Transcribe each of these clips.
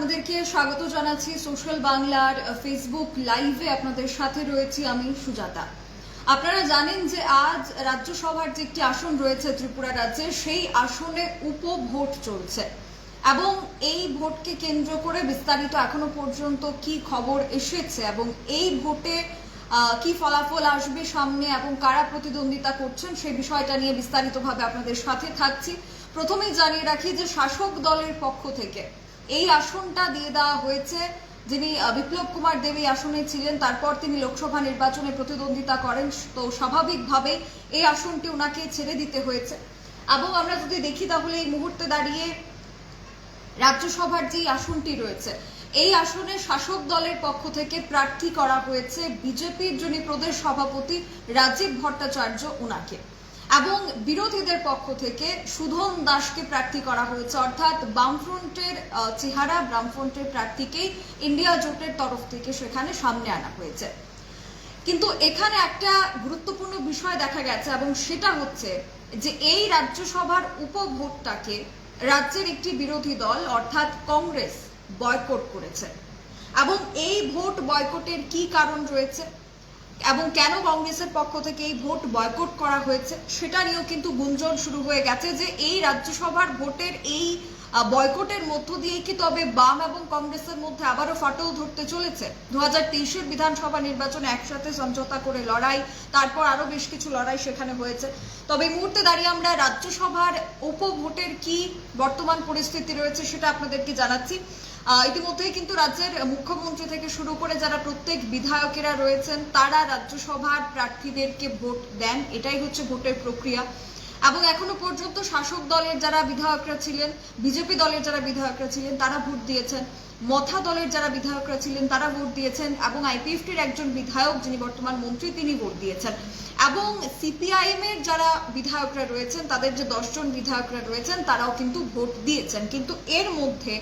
আপনাদেরকে স্বাগত জানাচ্ছি সোশ্যাল বাংলার ফেসবুক লাইভে। আপনাদের সাথে রয়েছি আমি সুজাতা। আপনারা জানেন যে আজ রাজ্যসভার যে একটি আসন রয়েছে ত্রিপুরা রাজ্যে, সেই আসনে উপভোট চলছে। এবং এই ভোটকে কেন্দ্র করে বিস্তারিত এখনও পর্যন্ত কি খবর এসেছে এবং এই ভোটে কি ফলাফল আসবে সামনে এবং কারা প্রতিদ্বন্দ্বিতা করছেন সেই বিষয়টা নিয়ে বিস্তারিতভাবে আপনাদের সাথে থাকছি। প্রথমেই জানিয়ে রাখি যে শাসক দলের পক্ষ থেকে এই আসনটা দিয়ে দেওয়া হয়েছে। যিনি বিপ্লব কুমার দেব এই আসনে ছিলেন, তারপর তিনি লোকসভা নির্বাচনে প্রতিদ্বন্দ্বিতা করেন। তো স্বাভাবিকভাবে এই আসনটি ওনাকে ছেড়ে দিতে হয়েছে। এবং আমরা যদি দেখি তাহলে এই মুহূর্তে দাঁড়িয়ে রাজ্যসভার যে আসনটি রয়েছে, এই আসনে শাসক দলের পক্ষ থেকে প্রার্থী করা হয়েছে। বিজেপির যিনি প্রদেশ সভাপতি রাজীব ভট্টাচার্য ওনাকে এবং বিরোধীদের পক্ষ থেকে সুধন দাসকে প্রার্থী করা হয়েছে। অর্থাৎ বামফ্রন্টের চেহারা বামফ্রন্টের প্রার্থীকেই ইন্ডিয়া জোটের তরফ থেকে সেখানে সামনে আনা হয়েছে। কিন্তু এখানে একটা গুরুত্বপূর্ণ বিষয় দেখা গেছে এবং সেটা হচ্ছে যে এই রাজ্যসভার উপভোটটাকে রাজ্যের একটি বিরোধী দল, অর্থাৎ কংগ্রেস, বয়কট করেছে। এবং এই ভোট বয়কটের কি কারণ রয়েছে? এবং কেন কংগ্রেসের পক্ষ থেকে এই ভোট বয়কট করা হয়েছে সেটা নিয়েও কিন্তু গুঞ্জন শুরু হয়ে গেছে যে এই রাজ্যসভার ভোটের এই বয়কটের মধ্য দিয়ে কি তবে বাম এবং কংগ্রেসের মধ্যে আবারও ফাটল ধরতে চলেছে? দু হাজার বিধানসভা নির্বাচনে একসাথে সমঝোতা করে লড়াই, তারপর আরও বেশ কিছু লড়াই সেখানে হয়েছে। তবে এই মুহূর্তে দাঁড়িয়ে আমরা রাজ্যসভার উপভোটের কি বর্তমান পরিস্থিতি রয়েছে সেটা আপনাদেরকে জানাচ্ছি। ইতিমধ্যেই কিন্তু রাজ্যের মুখ্যমন্ত্রী থেকে শুরু করে যারা প্রত্যেক বিধায়কেরা রয়েছেন, তারা রাজ্যসভার প্রার্থীদেরকে ভোট দেন। এটাই হচ্ছে ভোটের প্রক্রিয়া। এবং এখনও পর্যন্ত শাসক দলের যারা বিধায়করা ছিলেন, বিজেপি দলের যারা বিধায়করা ছিলেন, তারা ভোট দিয়েছেন। মথা দলের যারা বিধায়করা ছিলেন, তারা ভোট দিয়েছেন। এবং আইপিএফটির একজন বিধায়ক, যিনি বর্তমান মন্ত্রী, তিনি ভোট দিয়েছেন। এবং সিপিআইএম এর যারা বিধায়করা রয়েছেন, তাদের যে দশজন বিধায়করা রয়েছেন, তারাও কিন্তু ভোট দিয়েছেন। কিন্তু এর মধ্যে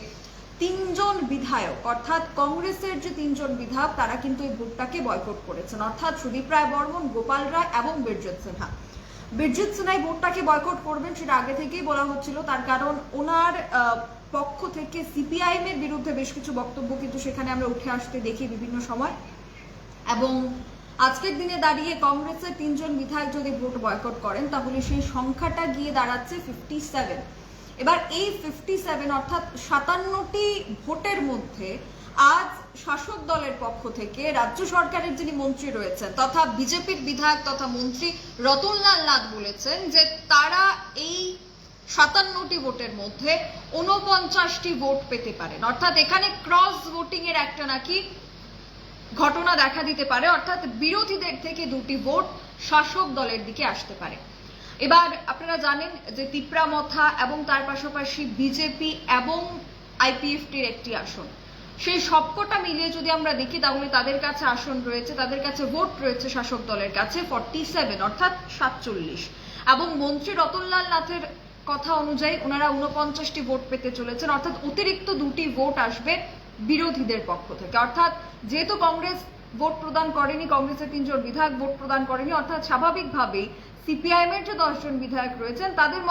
তিনজন বিধায়ক, অর্থাৎ কংগ্রেসের যে তিনজন বিধায়ক, তারা কিন্তু এই ভোটটাকে বয়কট করেছেন। অর্থাৎ সুদীপ রায় বর্মন, গোপাল রায় এবং বীরজিৎ সিনহা। বীরজিৎ সিনহা এই ভোটটাকে বয়কট করবেন সেটা আগে থেকেই বলা হচ্ছিল। তার কারণ ওনার পক্ষ থেকে সিপিআইএম এর বিরুদ্ধে বেশ কিছু বক্তব্য কিন্তু সেখানে আমরা উঠে আসতে দেখি বিভিন্ন সময়। এবং আজকের দিনে দাঁড়িয়ে কংগ্রেসের তিনজন বিধায়ক যদি ভোট বয়কট করেন, তাহলে সেই সংখ্যাটা গিয়ে দাঁড়াচ্ছে ফিফটি সেভেন এবার এই ফিফটি সেভেন অর্থাৎ সাতান্নটি ভোটের মধ্যে আজ শাসক দলের পক্ষ থেকে রাজ্য সরকারের যিনি মন্ত্রী রয়েছেন তথা বিজেপির বিধায়ক তথা মন্ত্রী রতনলাল নাথ বলেছেন যে তারা এই সাতান্নটি ভোটের মধ্যে উনপঞ্চাশটি ভোট পেতে পারেন। অর্থাৎ এখানে ক্রস ভোটিং এর একটা নাকি ঘটনা দেখা দিতে পারে। অর্থাৎ বিরোধীদের থেকে দুটি ভোট শাসক দলের দিকে আসতে পারে। এবার আপনারা জানেন যে তিপ্রামথা এবং তার পাশাপাশি বিজেপি এবং আইপিএফটির একটি আসন। সেই সবকটা মিলিয়ে যদি আমরা দেখি, তাহলে তাদের কাছে আসন রয়েছে, তাদের কাছে ভোট রয়েছে শাসক দলের কাছে ফর্টি সেভেন অর্থাৎ সাতচল্লিশ। এবং মন্ত্রী রতনলাল নাথের কথা অনুযায়ী ওনারা উনপঞ্চাশটি ভোট পেতে চলেছেন, অর্থাৎ অতিরিক্ত দুটি ভোট আসবে বিরোধীদের পক্ষ থেকে। অর্থাৎ যেহেতু কংগ্রেস ভোট প্রদান করেনি কংগ্রেসের তিনজন বিধায়ক, ভোট প্রদান করেনি, অর্থাৎ স্বাভাবিকভাবেই সিপিআইএম এর যে দশজন বিধায়ক রয়েছেন, তাদের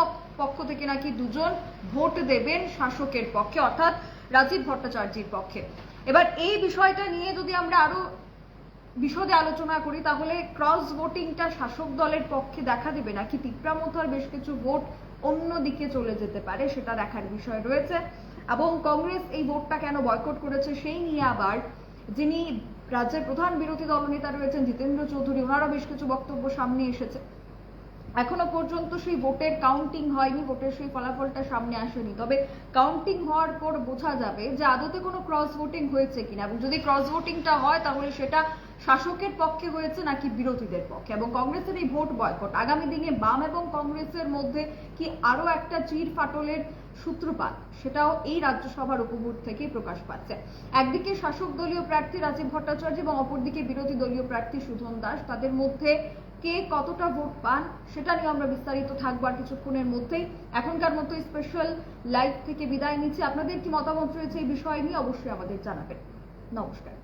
পক্ষ থেকে নাকি দুজন ভোট দেবেন শাসকের পক্ষে, অর্থাৎ রাজীব ভট্টাচার্যের পক্ষে। এবার এই বিষয়টা নিয়ে যদি আমরা আরও বিশদে আলোচনা করি, তাহলে ক্রস ভোটিংটা শাসক দলের পক্ষে দেখা দেবে নাকি? তিপ্রামথার বেশ কিছু ভোট অন্য দিকে চলে যেতে পারে, সেটা দেখার বিষয় রয়েছে। এবং কংগ্রেস এই ভোটটা কেন বয়কট করেছে, সেই নিয়ে আবার যিনি রাজ্যের প্রধান বিরোধী দলনেতা রয়েছেন জিতেন্দ্র চৌধুরী। ওনারও বেশ কিছু বক্তব্য সামনে এসেছে। এখনও পর্যন্ত সেই ভোটের কাউন্টিং হয়নি, ভোটের সেই ফলাফলটা সামনে আসেনি। তবে কাউন্টিং হওয়ার পর বোঝা যাবে যে আদতে কোনো ক্রস ভোটিং হয়েছে কিনা। এবং যদি ক্রস ভোটিংটা হয়, তাহলে সেটা শাসকের পক্ষে হয়েছে নাকি বিরোধীদের পক্ষে? এবং কংগ্রেসের এই ভোট বয়কট আগামী দিনে বাম এবং কংগ্রেসের মধ্যে কি আরও একটা চির ফাটলের সূত্রপাত? সেটাও এই রাজ্যসভার উপভোট থেকেই প্রকাশ পাচ্ছে। একদিকে শাসক দলীয় প্রার্থী রাজীব ভট্টাচার্য এবং অপরদিকে বিরোধী দলীয় প্রার্থী সুধন দাস। তাদের মধ্যে কে কতটা ভোট পান, সেটা নিয়ে আমরা বিস্তারিত থাকব আর কিছুক্ষণের মধ্যেই। এখনকার মতো স্পেশাল লাইভ থেকে বিদায় নিচ্ছি। আপনাদের কি মতামত রয়েছে এই বিষয় নিয়ে অবশ্যই আমাদের জানাবেন। নমস্কার।